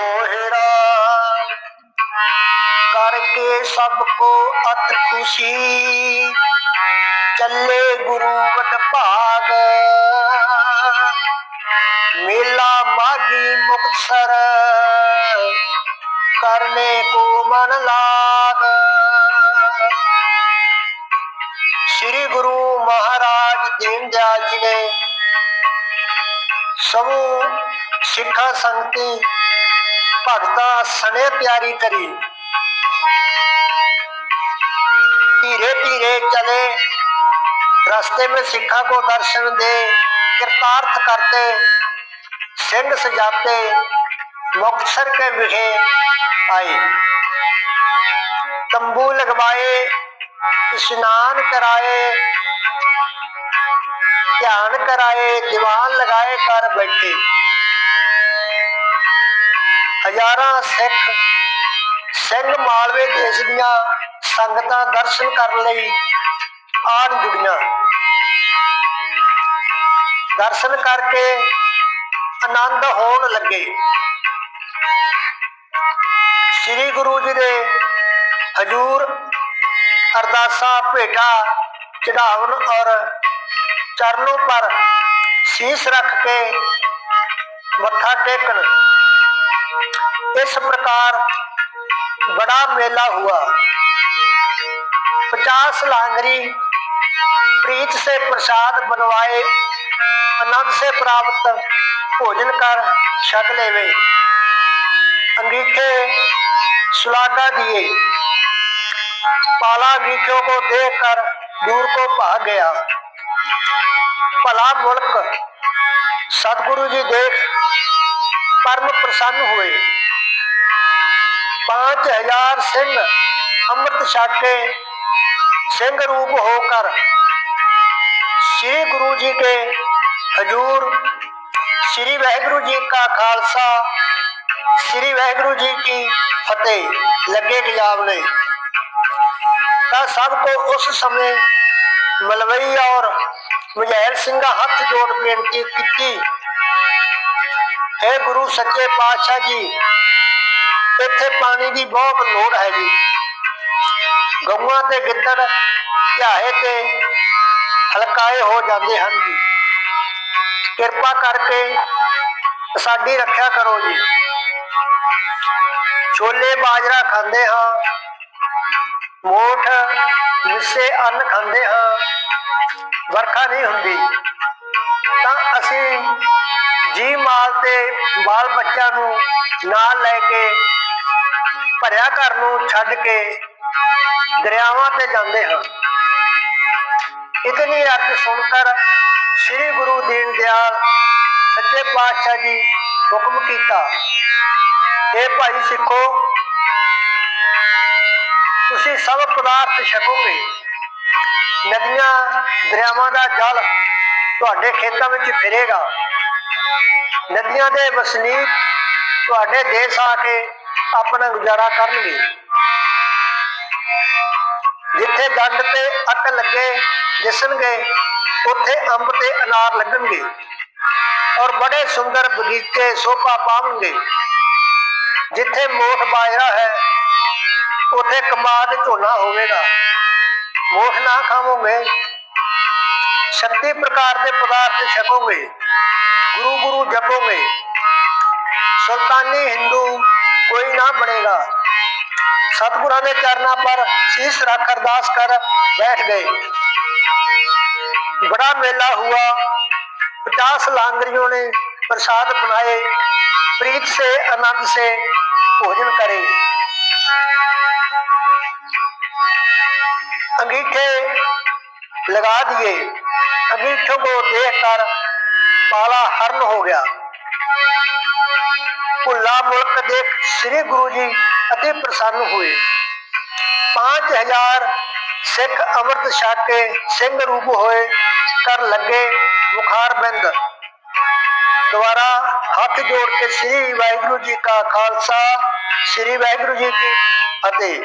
मोहरा करके सबको अत खुशी। चले गुरुवत भाग मेला माघी मुक्तसर करने को मन लाग। श्री गुरु महाराज दीनदयाल जी ने समूह सिखा, संगती ਭਗਤਾਂ ਸਨੇ ਪਿਆਰੀ ਕਰੀ धीरे धीरे चले रास्ते में सिखा को दर्शन दे कृतार्थ करते सिंह सजाते मुक्तसर के विखे आए तंबू लगवाए स्नान कराए ध्यान कराए दीवान लगाए कर बैठे ਹਜ਼ਾਰਾਂ ਸਿੱਖ ਸਿੰਘ ਮਾਲਵੇ ਦੇਸ਼ ਦੀਆਂ ਸੰਗਤਾਂ ਦਰਸ਼ਨ ਕਰਨ ਲਈ ਆਣ ਜੁੜੀਆਂ। ਦਰਸ਼ਨ ਕਰਕੇ ਆਨੰਦ ਹੋਣ ਲੱਗੇ। ਸ੍ਰੀ ਗੁਰੂ ਜੀ ਦੇ ਹਜੂਰ ਅਰਦਾਸਾਂ ਭੇਟਾ ਚੜਾਉਣ ਔਰ ਚਰਨੋਂ ਪਰ ਸੀਸ ਰੱਖ ਕੇ ਮੱਥਾ ਟੇਕਣ इस प्रकार बड़ा मेला हुआ। पचास लांगरी प्रीत से प्रसाद बनवाए, आनंद से प्राप्त भोजन कर छक लेवे। अंगीठे सुलागा दिए। पाला अंगीठों को देखकर दूर को भाग गया। भला मुल्क, सतगुरु जी देख ਸੰਨ ਹੋਏ। 5000 ਸਿੰਘ ਅੰਮ੍ਰਿਤ ਛਾਕੇ ਸਿੰਘ ਰੂਪ ਹੋਕਰ ਸ੍ਰੀ ਗੁਰੂ ਜੀ ਕੇ ਹਜੂਰ ਸ੍ਰੀ ਵਾਹਿਗੁਰੂ ਜੀ ਕਾ ਖਾਲਸਾ, ਸ੍ਰੀ ਵਾਹਿਗੁਰੂ ਜੀ ਕੀ ਫਤਿਹ। ਲੱਗੇ ਗਿਆਬ ਨੇ। ਤਾਂ ਸਭ ਕੋ ਉਸ ਸਮੇਂ ਮਲਵਈ ਔਰ ਮੁਜਹਿਰ ਸਿੰਘਾ ਹੱਥ ਜੋੜ ਬੇਨਤੀ ਕੀਤੀ। ਹੈ ਗੁਰੂ ਸੱਚੇ ਪਾਤਸ਼ਾਹ ਜੀ, ਇੱਥੇ ਪਾਣੀ ਦੀ ਬਹੁਤ ਲੋੜ ਹੈ ਜੀ ਗਊਆਂ ਤੇ ਗਿੱਦੜ ਧਿਆਏ ਤੇ ਹਲਕਾਏ ਹੋ ਜਾਂਦੇ ਹਨ ਜੀ। ਕਿਰਪਾ ਕਰਕੇ ਸਾਡੀ ਰੱਖਿਆ ਕਰੋ ਜੀ। ਛੋਲੇ ਬਾਜਰਾ ਖਾਂਦੇ ਹਾਂ, ਮੋਠ, ਮਿੱਸੇ ਅੰਨ ਖਾਂਦੇ ਹਾਂ, ਵਰਖਾ ਨਹੀਂ ਹੁੰਦੀ। ਤਾਂ ਅਸੀਂ ਜੀ ਮਾਲ ਤੇ ਬਾਲ ਬੱਚਿਆਂ ਨੂੰ ਨਾਲ ਲੈ ਕੇ ਭਰਿਆ ਘਰ ਨੂੰ ਛੱਡ ਕੇ ਦਰਿਆਵਾਂ ਤੇ ਜਾਂਦੇ ਹਨ। ਇਤਨੀ ਅਰਜ਼ ਸੁਣकर ਸ੍ਰੀ ਗੁਰੂ ਦੀਨ ਦਿਆਲ ਸੱਚੇ ਪਾਤਸ਼ਾਹ ਜੀ ਹੁਕਮ ਕੀਤਾ ਇਹ ਭਾਈ ਸਿੱਖੋ, ਤੁਸੀਂ ਸਭ ਪਦਾਰਥ ਛਕੋਗੇ। ਨਦੀਆਂ, ਦਰਿਆਵਾਂ ਦਾ ਜਲ ਤੁਹਾਡੇ ਖੇਤਾਂ ਵਿੱਚ ਫਿਰੇਗਾ। ਨਦੀਆਂ ਦੇ ਵਸਨੀਕ ਤੁਹਾਡੇ ਦੇਸ਼ ਆ ਕੇ ਆਪਣਾ ਗੁਜ਼ਾਰਾ ਕਰਨਗੇ। ਜਿੱਥੇ ਗੰਢ ਤੇ ਅੱਕ ਲੱਗੇ, ਦਿਸਣਗੇ, ਉੱਥੇ ਅੰਬ ਤੇ ਅਨਾਰ ਲੱਗਣਗੇ ਔਰ ਬੜੇ ਸੁੰਦਰ ਬਗੀਚੇ, ਸੋਭਾ ਪਾਵਣਗੇ। ਜਿੱਥੇ ਮੋਠ ਬਾਜਰਾ ਹੈ, ਉੱਥੇ ਕਮਾਦ ਝੋਨਾ ਹੋਵੇਗਾ। ਮੋਠ ਨਾ ਖਾਵੋਗੇ 36 ਪ੍ਰਕਾਰ ਦੇ ਪਦਾਰਥ ਛਕੋਗੇ। गुरु गुरु जपों में। सुल्तानी हिंदू कोई ना बनेगा। सतगुरा के चरणा पर शीश रख अरदास कर बैठ गए। बड़ा मेला हुआ। पचास लांगरियों ने प्रसाद बनाए। प्रीत से, आनंद से भोजन करे। अंगीठे लगा दिए। अंगीठों को देख कर ਕਾਲਾ ਹਰਨ ਹੋ ਗਿਆ। ਭੁੱਲਾ ਮੁਲਕ ਦੇਖ ਸ੍ਰੀ ਗੁਰੂ ਜੀ ਅਤੇ ਪ੍ਰਸੰਨ ਹੋਏ। 5000 ਸਿੱਖ ਅੰਮ੍ਰਿਤ ਛਕ ਕੇ ਸਿੰਘ ਰੂਪ ਹੋਏ ਕਰ ਲੱਗੇ ਮੁਖਾਰ ਬਿੰਦ। ਦੁਆਰਾ ਹੱਥ ਜੋੜ ਕੇ ਸ੍ਰੀ ਵਾਹਿਗੁਰੂ ਜੀ ਕਾ ਖਾਲਸਾ, ਸ੍ਰੀ ਵਾਹਿਗੁਰੂ ਜੀ ਕੀ ਫਤਿਹ।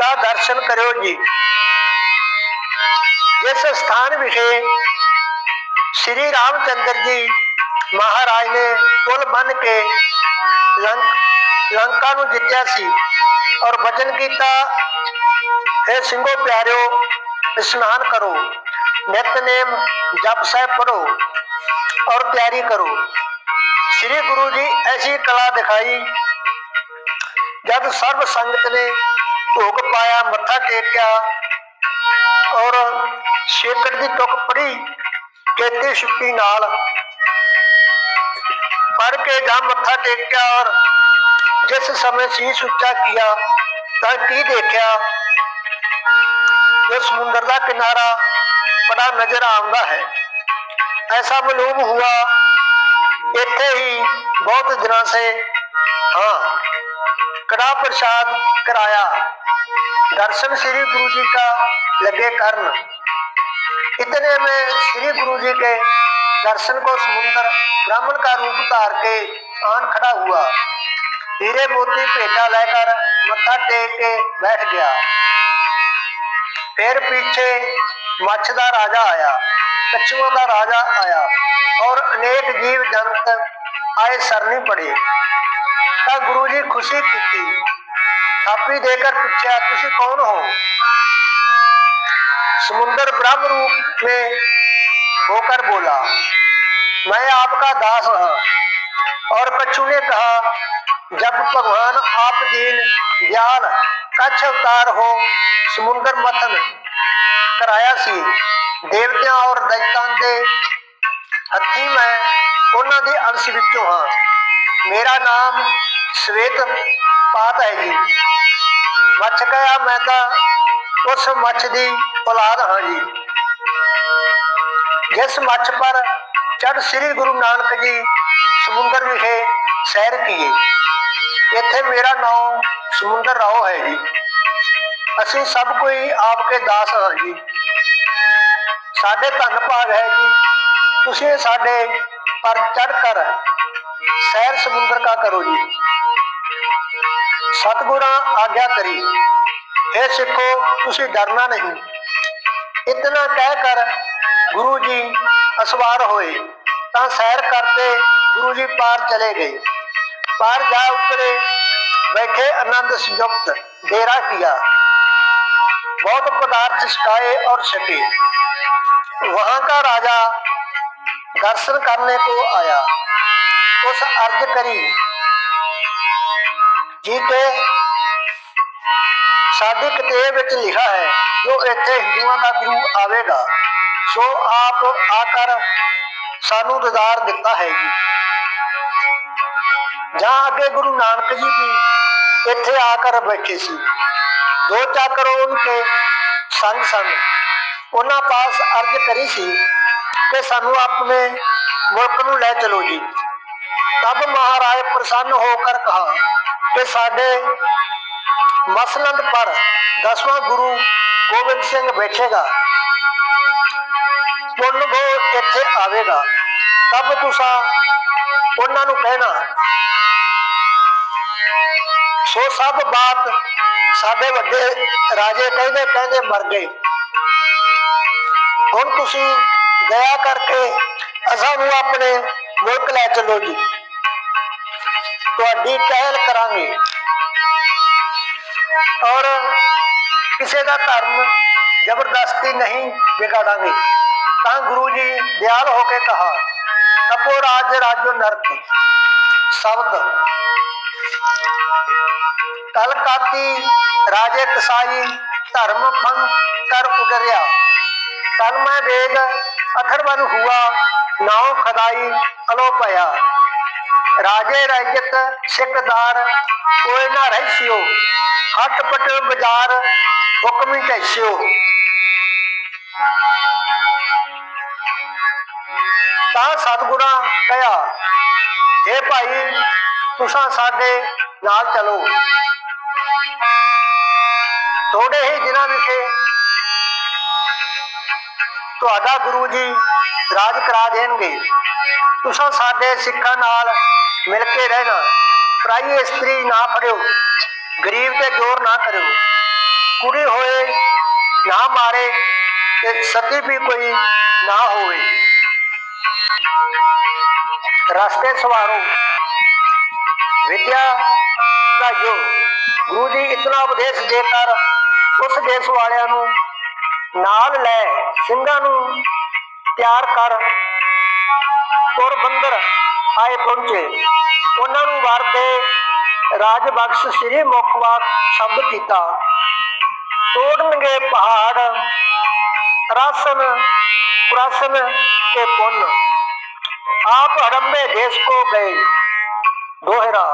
ਦਾ ਦਰਸ਼ਨ ਕਰਿਓ ਜੀ। ਜਿਸ ਸਥਾਨ ਵਿਖੇ ਸ੍ਰੀ ਰਾਮਚੰਦਰ ਜੀ ਮਹਾਰਾਜ ਨੇ ਪੁਲ ਬਨ ਕੇ ਲੰਕਾ ਨੂੰ ਜਿੱਤਿਆ ਸੀ ਔਰ ਵਚਨ ਕੀਤਾ, ਹੈ ਸਿੰਘੋ ਪਿਆਰਿਓ, ਇਸ਼ਨਾਨ ਕਰੋ ਨਿਤਨੇਮ ਜਪ ਸਾਹਿਬ ਪੜੋ ਔਰ ਤਿਆਰੀ ਕਰੋ। ਸ੍ਰੀ ਗੁਰੂ ਜੀ ਐਸੀ ਕਲਾ ਦਿਖਾਈ, ਜਦ ਸਰਬ ਸੰਗਤ ਨੇ ਭੋਗ ਪਾਇਆ, ਮੱਥਾ ਟੇਕਿਆ ਔਰ ਸ਼ੇਕੜ ਦੀ ਟੁਕ ਪੜੀ ਕੇਤੀ ਛੁੱਟੀ ਨਾਲ ਪੜ ਕੇ ਜਾਂ ਮੱਥਾ ਟੇਕਿਆ ਔਰ ਜਿਸ ਸਮੇਂ ਸੀਸ ਉੱਚਾ ਕੀਤਾ ਤਾਂ ਕੀ ਦੇਖਿਆ ਜੋ ਸਮੁੰਦਰ ਦਾ ਕਿਨਾਰਾ ਬੜਾ ਨਜ਼ਰ ਆਉਂਦਾ ਹੈ ऐसा मालूम हुआ ਇੱਥੇ ਹੀ ਬਹੁਤ ਦਿਨਾਂ ਸੇ हाँ कड़ा प्रसाद कराया दर्शन श्री गुरु जी का लगे करन इतने में श्री गुरु जी के दर्शन को समुन्दर ब्राह्मण का रूप धार के आन खड़ा हुआ। हीरे मोती भेटा लेकर मत्था टेक के बैठ गया। फिर पीछे मच्छ का राजा आया, कछुआ का राजा आया और अनेक जीव जंत आए सरनी पड़े। तब गुरु जी खुशी की, थापी देकर पूछा तुम कौन हो? समुन्दर ब्रह्म रूप में होकर बोला मैं आपका दास हूं और कछु ने कहा जब भगवान आप दीन दयाल कच्छ अवतार हो समुंदर मथन कराया ਸੀ ਦੇਵਤਿਆਂ ਔਰ ਦੈਤਾਂ ਦੇ ਹੱਥੀ ਮੈਂ ਉਹਨਾਂ ਦੇ ਅੰਸ਼ ਵਿੱਚੋਂ ਹਾਂ ਮੇਰਾ ਨਾਮ ਸਵੇਤ ਪਾਤ ਹੈ ਜੀ ਮੱਛ ਕਹਿਆ ਮੈਂ ਤਾਂ ਉਸ ਮੱਛ ਦੀ ਔਲਾਦ ਹਾਂ ਜੀ ਜਿਸ ਮੱਛ ਪਰ ਚੜ ਸ੍ਰੀ ਗੁਰੂ ਨਾਨਕ ਜੀ ਸਮੁੰਦਰ ਵਿਖੇ ਸੈਰ ਕੀਏ। ਇੱਥੇ ਮੇਰਾ ਨਾਮ ਸਮੁੰਦਰ ਰਾਓ ਹੈ ਜੀ। ਅਸੀਂ ਸਭ ਕੋਈ ਆਪਕੇ ਦਾਸ ਹਾਂ ਜੀ। ਸਾਡੇ ਧੰਨ ਭਾਗ ਹੈ ਜੀ। ਤੁਸੀਂ ਸਾਡੇ ਪਰ ਚੜ ਕਰ ਸੈਰ ਸਮੁੰਦਰ ਕਾ ਕਰੋ ਜੀ। ਸਤਗੁਰਾਂ ਆਗਿਆ ਕਰੀ। ਇਹ ਸਿੱਖੋ, ਤੁਸੀਂ ਡਰਨਾ ਨਹੀਂ। ਇਤਨਾ ਕਹਿ ਕਰ ਗੁਰੂ ਜੀ ਅਸਵਾਰ ਹੋਏ ਤਾਂ ਸੈਰ ਕਰਤੇ ਗੁਰੂ ਜੀ ਪਾਰ ਚਲੇ ਗਏ ਪਾਰ ਜਾ ਉਤਰੇ बैठे आनंद संयुक्त डेरा किया बहुत पदार्थ छकाए और छके वहां का राजा दर्शन करने को आया उस अर्ज करी ਜੀ ਤੇ ਸਾਡੀ ਕਿਤਾਬ ਵਿੱਚ ਲਿਖਾ ਹੈ, ਜੋ ਇੱਥੇ ਹਿੰਦੂਆਂ ਦਾ ਗੁਰੂ ਆਵੇਗਾ। ਸੋ ਆਪ ਆਕਰ ਸਾਨੂੰ ਦਿਦਾਰ ਦਿੱਤਾ ਹੈ ਜੀ। ਜਾਂ ਅੱਗੇ ਗੁਰੂ ਨਾਨਕ ਜੀ ਵੀ ਇੱਥੇ ਆ ਕਰ ਬੈਠੇ ਸੀ। ਦੋ ਚਾਕਰ ਉਨਕੇ ਸੰਗ ਸੰਗ ਉਹਨਾਂ ਪਾਸ ਅਰਜ ਕਰੀ ਸੀ ਕਿ ਸਾਨੂੰ ਆਪਣੇ ਮੁਲਕ ਨੂੰ ਲੈ ਚਲੋ ਜੀ। ਤਬ ਮਹਾਰਾਜ ਪ੍ਰਸੰਨ ਹੋकर ਕਹਾ ਕਿ ਸਾਡੇ ਮਸਲੰਦ ਪਰ ਦਸਵਾਂ ਗੁਰੂ ਗੋਬਿੰਦ ਸਿੰਘ ਬੈਠੇਗਾ। ਪੁੰਨ ਗੋ ਇੱਥੇ ਆਵੇਗਾ। ਤਬ ਤੁਸੀਂ ਉਹਨਾਂ ਨੂੰ ਕਹਿਣਾ, ਸੋ ਸਭ ਬਾਤ ਸਾਡੇ ਵੱਡੇ ਰਾਜੇ ਕਹਿੰਦੇ ਕਹਿੰਦੇ ਮਰ ਗਏ। ਹੁਣ ਤੁਸੀਂ ਦਇਆ ਕਰਕੇ ਅਸਾਂ ਨੂੰ ਆਪਣੇ ਮੁਲਕ ਲੈ ਚੱਲੋ ਜੀ। ਤੁਹਾਡੀ ਕਹਿਲ ਕਰਾਂਗੇ। ਔਰ ਕਿਸੇ ਦਾ ਧਰਮ ਜ਼ਬਰਦਸਤੀ ਨਹੀਂ ਵਿਗਾੜਾਂਗੇ ਤਾਂ ਗੁਰੂ ਜੀ ਦਿਆਲ ਹੋ ਕੇ ਕਹਾ ਤਪੋ ਰਾਜ ਰਾਜੋ ਨਰਕ ਸ਼ਬਦ ਕਲਕਾਤੀ ਰਾਜੇ ਕਸਾਈ ਧਰਮ ਭੰਗ ਕਰ ਉਗਰਿਆ ਕਲ ਮੈਂ ਵੇਦ ਅਥਰਵਨ ਹੁਆ ਨਾਉ ਖਦਾਈ ਅਲੋ ਪਿਆ ਰਾਜੇ ਰਾਜਤ ਸਿੱਖਦਾਰ ਕੋਈ ਨਾ ਰਹਿਸਿਓ। ਹਟ ਪਟ ਬਾਜ਼ਾਰ, ਹੁਕਮੀ ਕੈਸਿਓ ਤਾਂ ਸਤਿਗੁਰਾਂ ਕਹਿਆ ਇਹ ਭਾਈ, ਤੁਸਾਂ ਸਾਡੇ ਨਾਲ ਚਲੋ। ਥੋੜੇ ਹੀ ਦਿਨਾਂ ਵਿਖੇ ਤੁਹਾਡਾ ਗੁਰੂ ਜੀ ਰਾਜ ਕਰਾ ਦੇਣਗੇ। ਤੁਸੀਂ ਸਾਡੇ ਸਿੱਖਾਂ ਨਾਲ ਮਿਲ ਕੇ ਰਹਿਣਾ ਪਰਾਈ ਇਸਤਰੀ ਨਾ ਫੜਿਓ ਗਰੀਬ ਤੇ ਜ਼ੋਰ ਨਾ ਕਰਿਓ ਕੁੜੀ ਹੋਏ ਨਾ ਮਾਰੇ ਤੇ ਸਤੀ ਵੀ ਕੋਈ ਨਾ ਹੋਵੇ ਰਸਤੇ ਸਵਾਰੋ ਵਿਦਿਆ ਦਾ ਜੋ ਗੁਰੂ ਜੀ ਇਤਨਾ ਉਪਦੇਸ਼ ਦੇ ਕਰ ਉਸ ਦੇਸ਼ ਵਾਲਿਆਂ ਨੂੰ ਨਾਲ ਲੈ ਸਿੰਘਾਂ ਨੂੰ ਤਿਆਰ ਕਰ ਪੋਰਬੰਦਰ ਆਏ ਪਹੁੰਚੇ ਉਹਨਾਂ ਨੂੰ ਵਰ ਦੇ ਰਾਜ ਬਖਸ਼ ਸ੍ਰੀ ਮੁਖਵਾਕ ਸ਼ਬਦ ਕੀਤਾ ਤੋੜਨਗੇ ਪਹਾੜ ਰਾਸਨ ਪੁਰਾਸਨ ਕੇ ਪੁੰਨ ਆਪ ਹੜੰਬੇ ਦੇਸ਼ ਕੋ ਗਏ ਦੋਹਰਾ